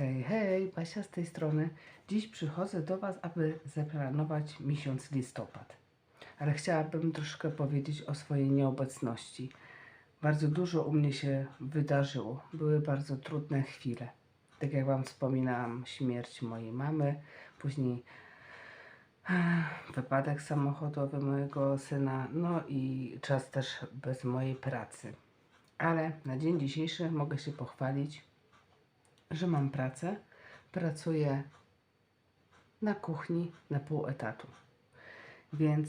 Hej, hej, Basia z tej strony. Dziś przychodzę do Was, aby zaplanować miesiąc listopad. Ale chciałabym troszkę powiedzieć o swojej nieobecności. Bardzo dużo u mnie się wydarzyło. Były bardzo trudne chwile. Tak jak Wam wspominałam, śmierć mojej mamy, później wypadek samochodowy mojego syna, no i czas też bez mojej pracy. Ale na dzień dzisiejszy mogę się pochwalić, że mam pracę. Pracuję na kuchni na pół etatu. Więc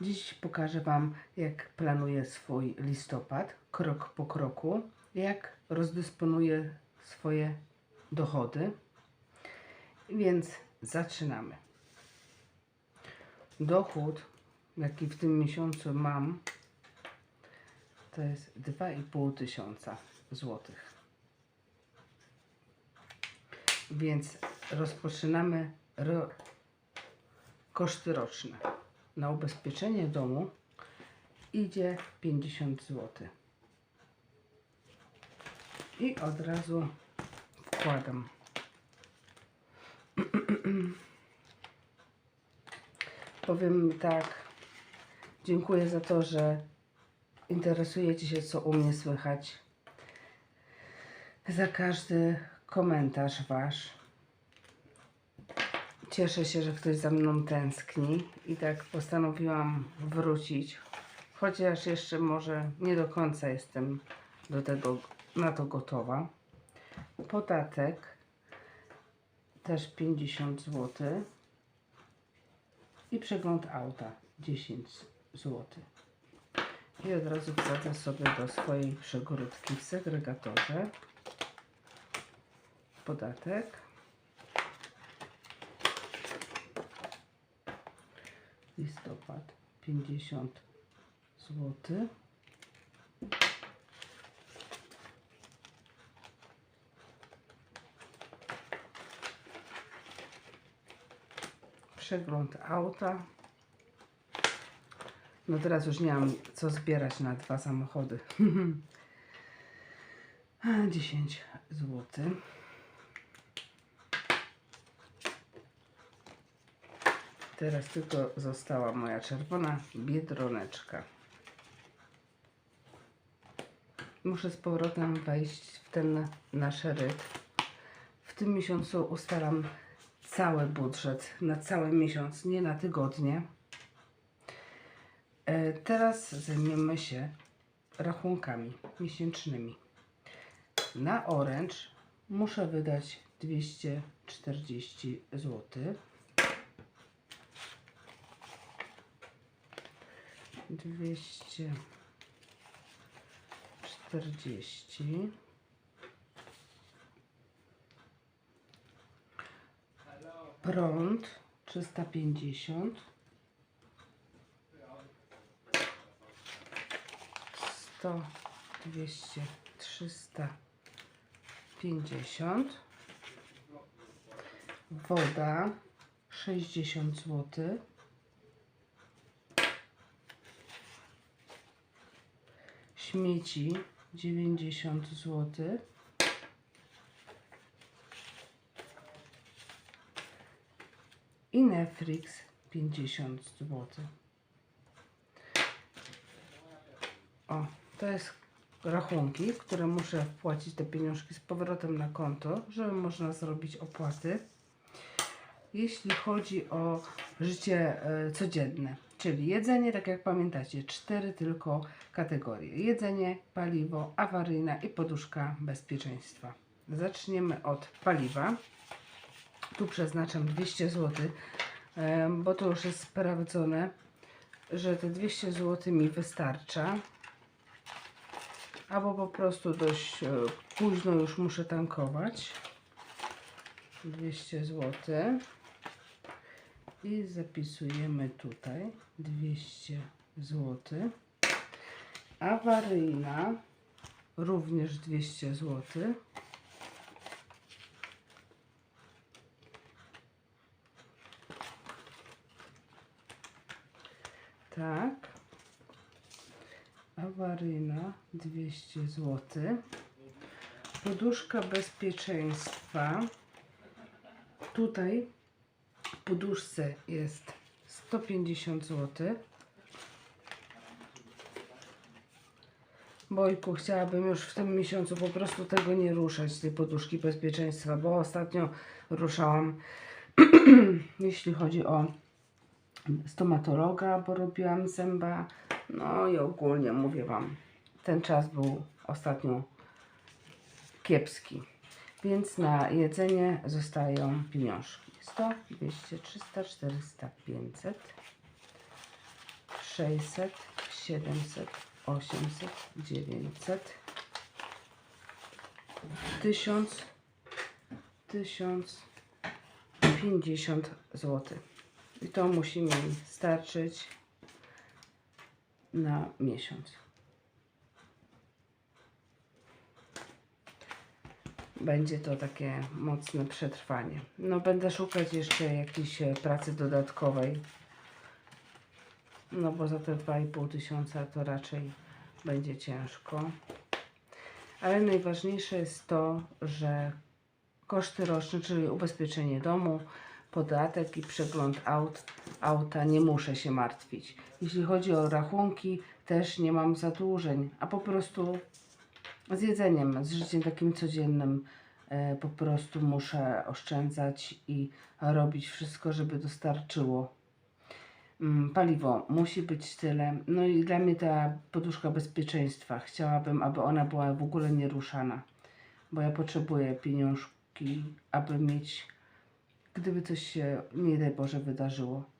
dziś pokażę Wam, jak planuję swój listopad, krok po kroku, jak rozdysponuję swoje dochody. Więc zaczynamy. Dochód, jaki w tym miesiącu mam, to jest 2,5 tysiąca złotych. Więc rozpoczynamy ro... koszty roczne. Na ubezpieczenie domu idzie 50 zł. I od razu wkładam. Powiem tak. Dziękuję za to, że interesujecie się, co u mnie słychać. Za każdy komentarz Wasz. Cieszę się, że ktoś za mną tęskni i tak postanowiłam wrócić. Chociaż jeszcze może nie do końca jestem do tego, na to gotowa. Podatek też 50 zł i przegląd auta 10 zł. I od razu wsadzę sobie do swojej przegródki w segregatorze podatek. Listopad 50 zł. Przegląd auta. No teraz już nie mam co zbierać na dwa samochody. 10 zł. Teraz tylko została moja czerwona biedroneczka. Muszę z powrotem wejść w ten nasz rytm. W tym miesiącu ustalam cały budżet na cały miesiąc, nie na tygodnie. E, Teraz zajmiemy się rachunkami miesięcznymi. Na oręcz muszę wydać 240 zł. Dwieście czterdzieści. Prąd trzysta pięćdziesiąt. Sto, dwieście, trzysta pięćdziesiąt. Woda sześćdziesiąt złotych. Śmieci 90 zł. I Netflix 50 zł. O, to jest rachunki, które muszę wpłacić te pieniążki z powrotem na konto, żeby można zrobić opłaty. Jeśli chodzi o życie e, codzienne, czyli jedzenie, tak jak pamiętacie, cztery tylko kategorie: jedzenie, paliwo, awaryjna i poduszka bezpieczeństwa. Zaczniemy od paliwa. Tu przeznaczam 200 zł, bo to już jest sprawdzone, że te 200 zł mi wystarcza. Albo po prostu dość e, późno już muszę tankować. 200 zł. I zapisujemy tutaj 200 zł. Awaryjna również 200 zł. Tak. Awaryjna 200 zł. Poduszka bezpieczeństwa. Tutaj poduszce jest 150 zł. Bojku, chciałabym już w tym miesiącu po prostu tego nie ruszać, tej poduszki bezpieczeństwa, bo ostatnio ruszałam, jeśli chodzi o stomatologa, bo robiłam zęba. No i ogólnie mówię Wam, ten czas był ostatnio kiepski. Więc na jedzenie zostają pieniążki. 100, 200, 300, 400, 500, 600, 700, 800, 900, 1000, 1050 zł. I to musi mi starczyć na miesiąc. Będzie to takie mocne przetrwanie. No będę szukać jeszcze jakiejś e, pracy dodatkowej. No bo za te 2,5 tysiąca to raczej będzie ciężko. Ale najważniejsze jest to, że koszty roczne, czyli ubezpieczenie domu, podatek i przegląd aut, auta, nie muszę się martwić. Jeśli chodzi o rachunki, też nie mam zadłużeń, a po prostu z jedzeniem, z życiem takim codziennym e, po prostu muszę oszczędzać i robić wszystko, żeby dostarczyło. Mm, Paliwo musi być tyle. No i dla mnie ta poduszka bezpieczeństwa. Chciałabym, aby ona była w ogóle nieruszana, bo ja potrzebuję pieniążki, aby mieć, gdyby coś się, nie daj Boże, wydarzyło.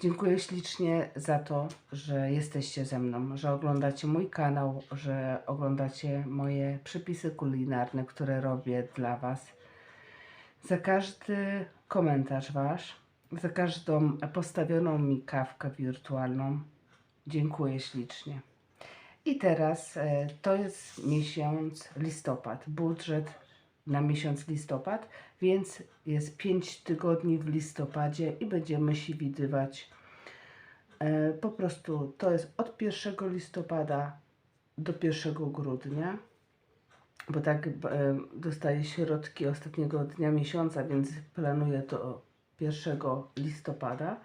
Dziękuję ślicznie za to, że jesteście ze mną, że oglądacie mój kanał, że oglądacie moje przepisy kulinarne, które robię dla Was. Za każdy komentarz Wasz, za każdą postawioną mi kawkę wirtualną. Dziękuję ślicznie. I teraz e, to jest miesiąc listopad, budżet na miesiąc listopad, więc jest 5 tygodni w listopadzie i będziemy się widywać. E, po prostu to jest od 1 listopada do 1 grudnia, bo tak e, dostaję środki ostatniego dnia miesiąca, więc planuję to 1 listopada.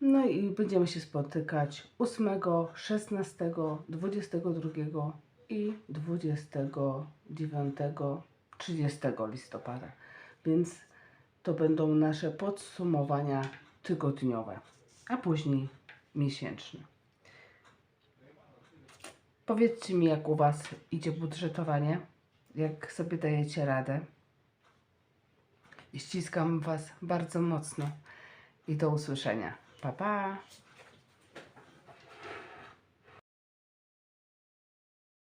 No i będziemy się spotykać 8, 16, 22 i 29, 30 listopada. Więc to będą nasze podsumowania tygodniowe, a później miesięczne. Powiedzcie mi, jak u Was idzie budżetowanie, jak sobie dajecie radę. Ściskam Was bardzo mocno i do usłyszenia. Pa, pa!